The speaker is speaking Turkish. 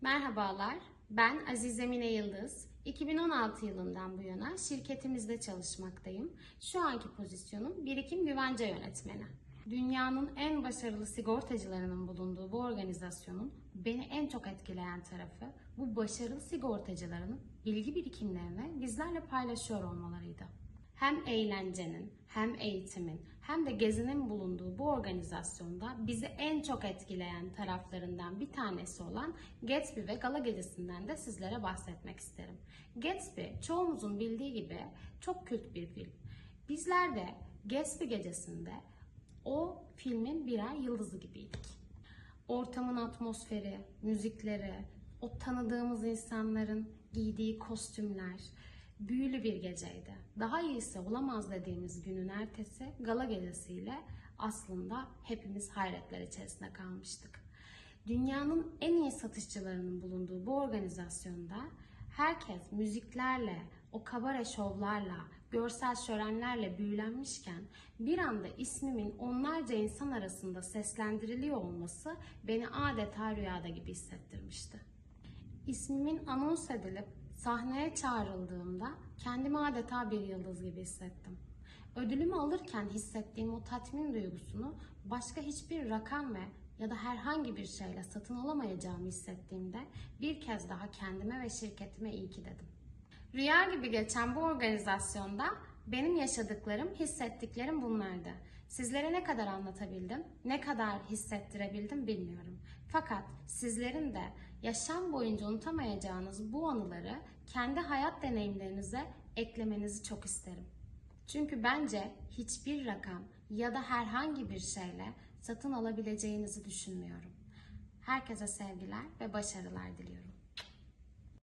Merhabalar, ben Azize Mine Yıldız. 2016 yılından bu yana şirketimizde çalışmaktayım. Şu anki pozisyonum birikim güvence yönetmeni. Dünyanın en başarılı sigortacılarının bulunduğu bu organizasyonun beni en çok etkileyen tarafı bu başarılı sigortacıların bilgi birikimlerini bizlerle paylaşıyor olmalarıydı. Hem eğlencenin, hem eğitimin, hem de gezinin bulunduğu bu organizasyonda bizi en çok etkileyen taraflarından bir tanesi olan Gatsby ve Gala Gecesi'nden de sizlere bahsetmek isterim. Gatsby, çoğumuzun bildiği gibi çok kült bir film. Bizler de Gatsby Gecesi'nde o filmin birer yıldızı gibiydik. Ortamın atmosferi, müzikleri, o tanıdığımız insanların giydiği kostümler, büyülü bir geceydi. Daha iyisi olamaz dediğimiz günün ertesi gala gecesiyle aslında hepimiz hayretler içerisinde kalmıştık. Dünyanın en iyi satışçılarının bulunduğu bu organizasyonda herkes müziklerle, o kabare şovlarla, görsel şölenlerle büyülenmişken bir anda ismimin onlarca insan arasında seslendiriliyor olması beni adeta rüyada gibi hissettirmişti. İsmimin anons edilip sahneye çağrıldığımda kendimi adeta bir yıldız gibi hissettim. Ödülümü alırken hissettiğim o tatmin duygusunu başka hiçbir rakam ve ya da herhangi bir şeyle satın alamayacağımı hissettiğimde bir kez daha kendime ve şirketime iyi ki dedim. Rüya gibi geçen bu organizasyonda benim yaşadıklarım, hissettiklerim bunlardı. Sizlere ne kadar anlatabildim, ne kadar hissettirebildim bilmiyorum. Fakat sizlerin de yaşam boyunca unutamayacağınız bu anıları kendi hayat deneyimlerinize eklemenizi çok isterim. Çünkü bence hiçbir rakam ya da herhangi bir şeyle satın alabileceğinizi düşünmüyorum. Herkese sevgiler ve başarılar diliyorum.